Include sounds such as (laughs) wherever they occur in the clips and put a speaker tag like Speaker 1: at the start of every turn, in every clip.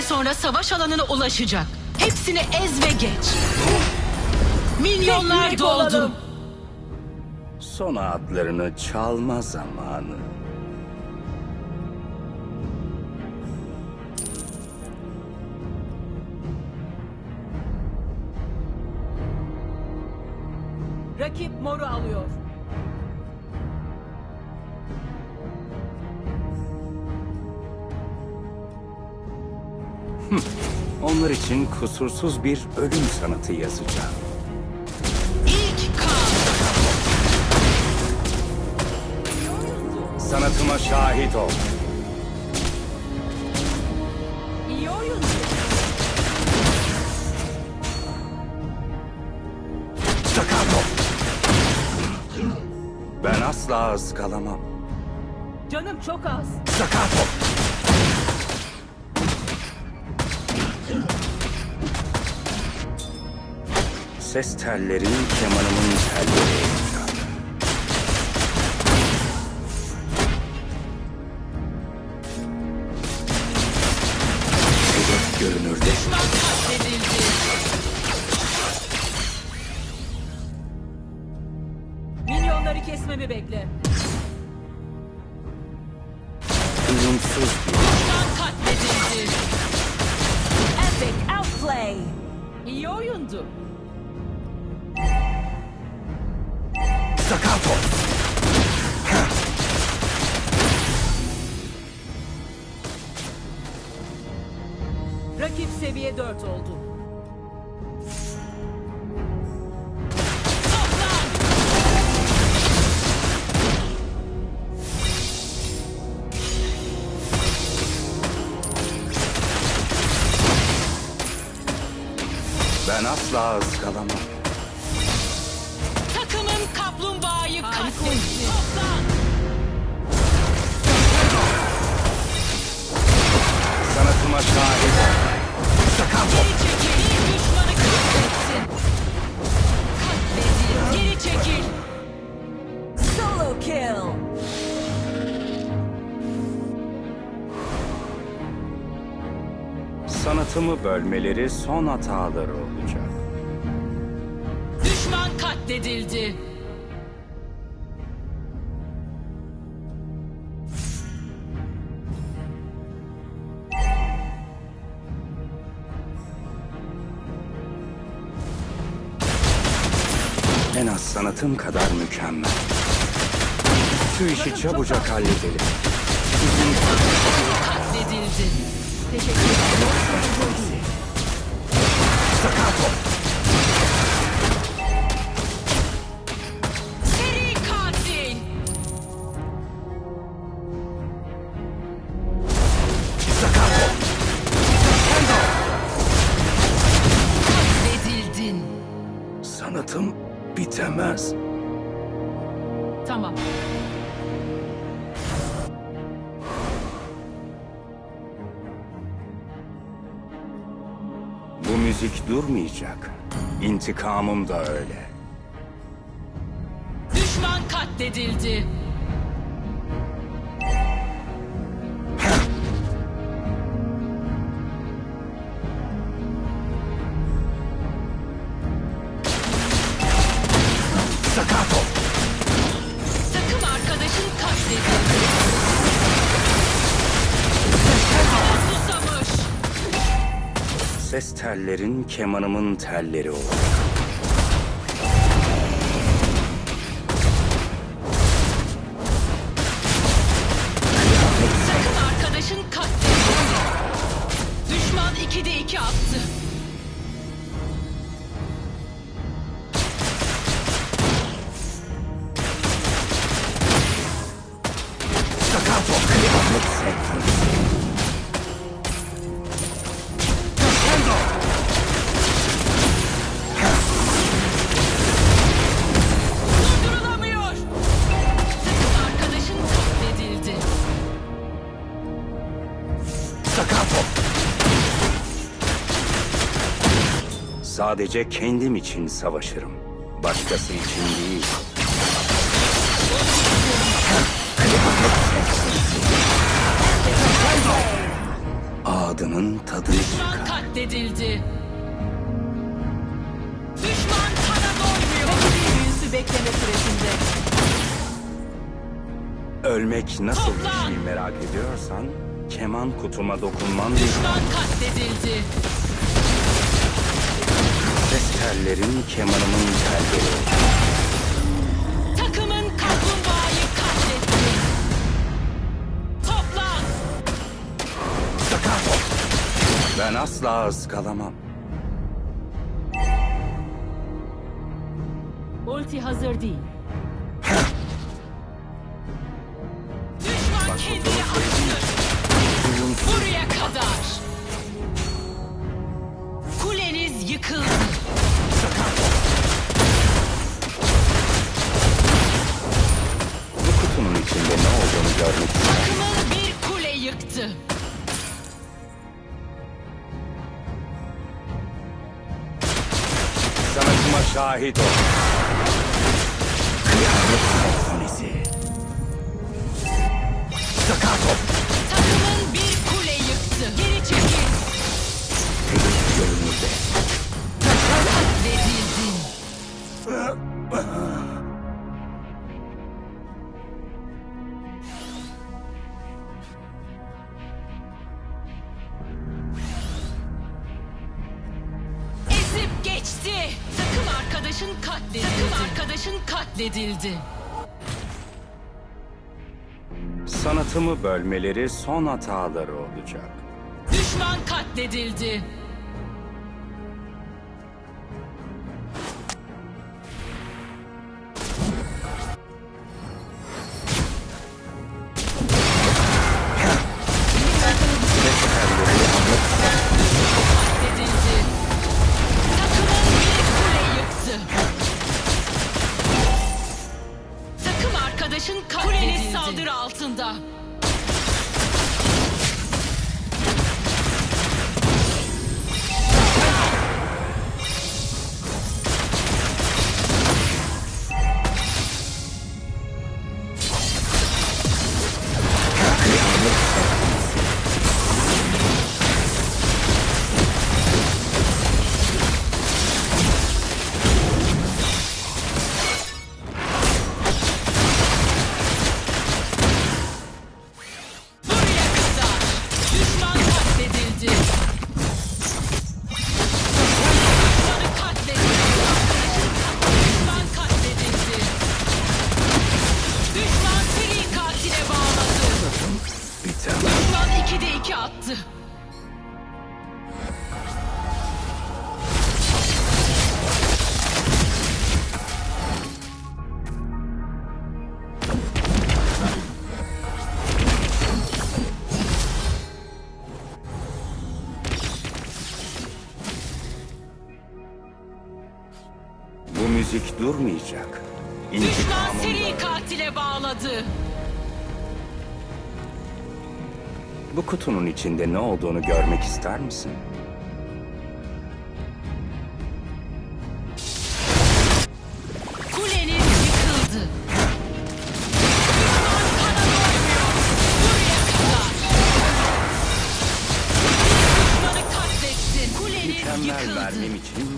Speaker 1: sonra savaş alanına ulaşacak. Hepsini ez ve geç. Milyonlar
Speaker 2: Teknik
Speaker 1: doldu.
Speaker 3: Son adlarını çalma zamanı.
Speaker 2: Rakip moru alıyor. (laughs)
Speaker 3: Onlar için kusursuz bir ölüm sanatı yazacağım.
Speaker 1: İlk kan.
Speaker 3: Sanatıma şahit ol.
Speaker 2: İyi oyuncu.
Speaker 3: Staccato! Ben asla ıskalamam.
Speaker 2: Canım çok az.
Speaker 3: Staccato! Ses tellerin kemanımın telleri staccato!
Speaker 2: Rakip seviye 4 oldu.
Speaker 3: Ben asla ıskalamam. Sanatımı bölmeleri son hataları olacak.
Speaker 1: Düşman katledildi.
Speaker 3: En az sanatım kadar mükemmel. Şu işi çabucak halledelim.
Speaker 1: Katledildi.
Speaker 2: Teşekkür ederim.
Speaker 3: staccato!
Speaker 1: Seri katil.
Speaker 3: Staccato!
Speaker 1: Katledildin.
Speaker 3: Sanatım bitemez.
Speaker 1: Tamam.
Speaker 3: Müzik durmayacak. İntikamım da öyle.
Speaker 1: Düşman katledildi.
Speaker 3: Staccato!
Speaker 1: Takım arkadaşın katledildi.
Speaker 3: Ses tellerin kemanımın telleri olur. Sadece kendim için savaşırım. Başkası için değil. Adının tadını
Speaker 1: Düşman
Speaker 3: çıkar.
Speaker 1: katledildi. Düşman kana doymuyor.
Speaker 2: Büyüsü bekleme süresinde.
Speaker 3: Ölmek nasıl bir
Speaker 1: Toplan!
Speaker 3: şey merak ediyorsan, keman kutuma dokunman değil.
Speaker 1: Düşman katledildi.
Speaker 3: Tellerin kemanımın telleri.
Speaker 1: Takımın kaplumbağayı katletti. Toplan.
Speaker 3: Staccato! Ben asla ıskalamam.
Speaker 2: Ulti hazır değil.
Speaker 3: Şahit ol. Kıyamet senfonisi. Staccato!
Speaker 1: Takımın bir kule yıktı. Geri çekil.
Speaker 3: Hedef görünürde.
Speaker 1: Katledildin. Ezip geçti. Arkadaşın katledildi. Takım arkadaşın katledildi.
Speaker 3: Sanatımı bölmeleri son hataları olacak.
Speaker 1: Düşman katledildi.
Speaker 3: Müzik durmayacak.
Speaker 1: Düşman seri katile bağladı.
Speaker 3: Bu kutunun içinde ne olduğunu görmek ister misin? Mükemmel vermem için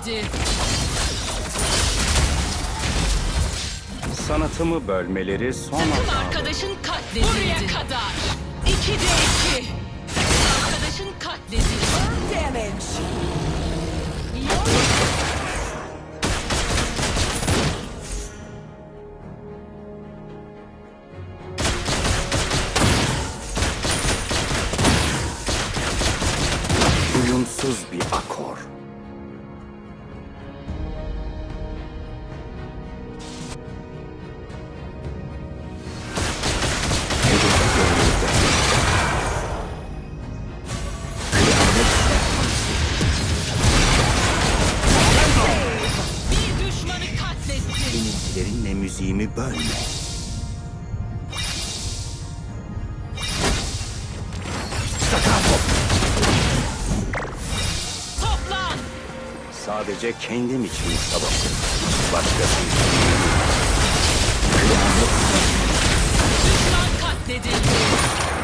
Speaker 1: Katledildi.
Speaker 3: Sanatımı bölmeleri son
Speaker 1: Takım
Speaker 3: hata.
Speaker 1: arkadaşın katledildi. Buraya kadar. İki de iki. Takım arkadaşın katledildi.
Speaker 2: Damage.
Speaker 3: Uyumsuz bir akor. Sadece kendim için savaştım. Başkası için değil. Kıyamet
Speaker 1: Düşman katledildi.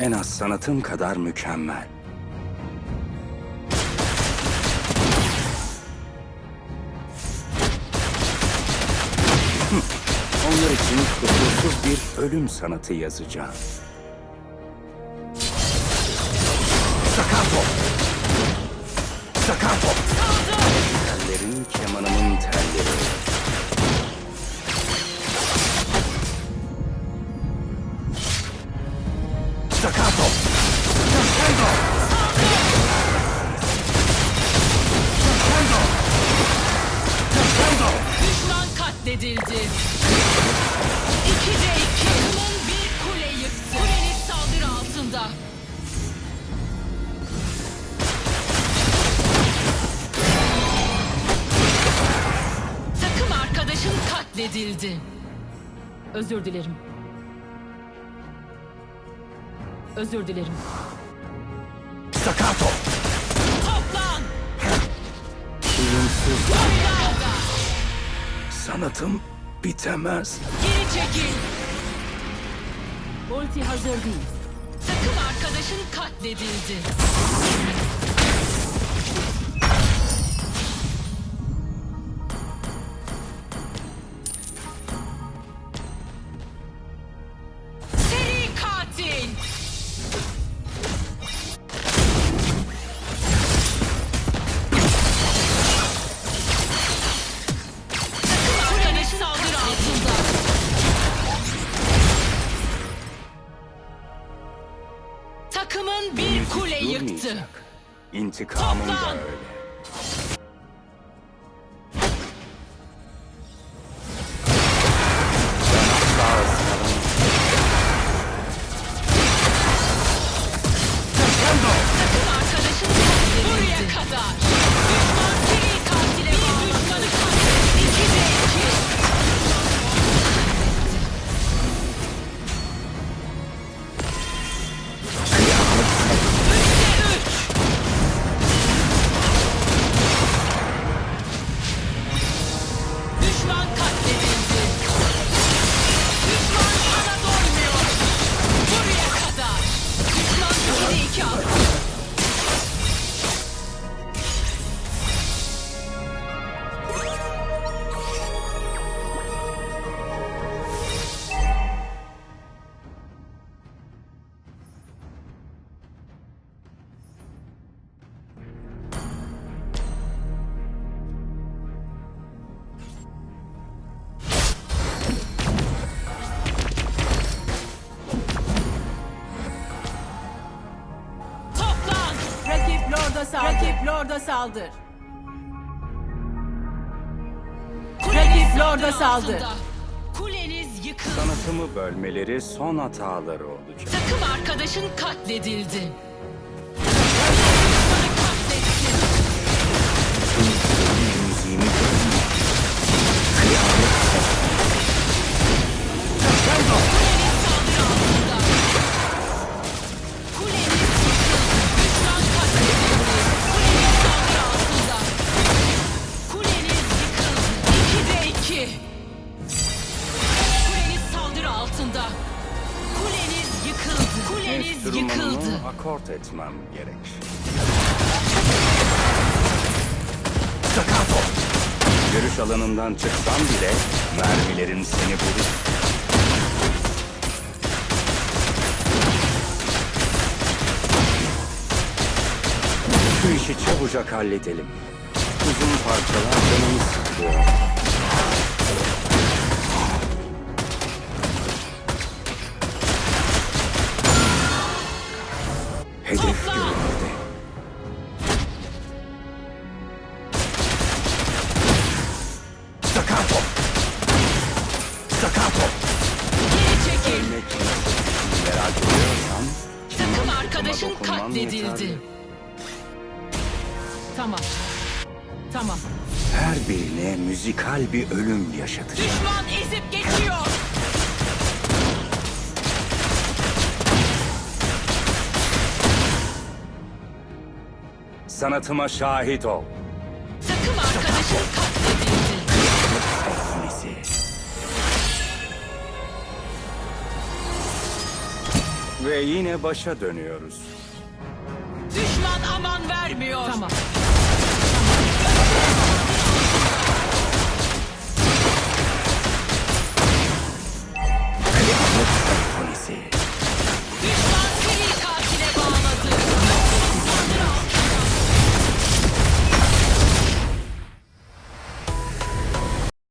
Speaker 3: En az sanatım kadar mükemmel. Onlar için kusursuz bir ölüm sanatı yazacağım.
Speaker 1: Katledildi.
Speaker 2: Özür dilerim. Özür dilerim.
Speaker 3: Staccato!
Speaker 1: Toplan.
Speaker 3: Uyumsuz sanatım bitemez.
Speaker 1: Geri çekil.
Speaker 2: Ulti hazır değil.
Speaker 1: Takım arkadaşın katledildi.
Speaker 3: Durmayacak. İntikamım da
Speaker 1: Toplan!
Speaker 3: öyle. Ben
Speaker 4: Lord'a saldır. Rakip Lord'a saldır.
Speaker 1: Kuleniz yıkıldı.
Speaker 3: Sanatımı bölmeleri son hataları olacak.
Speaker 1: Takım arkadaşın katledildi.
Speaker 3: Müziğimi akort etmem gerek. Staccato! Görüş alanından çıksan bile mermilerin seni bulur. Şu işi çabucak halledelim. Uzun parçalar canımı sıkıyor. Müzikal bir ölüm yaşatacağım.
Speaker 1: Düşman ezip geçiyor.
Speaker 3: Sanatıma şahit ol.
Speaker 1: Takım arkadaşın katledildi.
Speaker 3: Ve yine başa dönüyoruz.
Speaker 1: Düşman aman vermiyor.
Speaker 2: Tamam.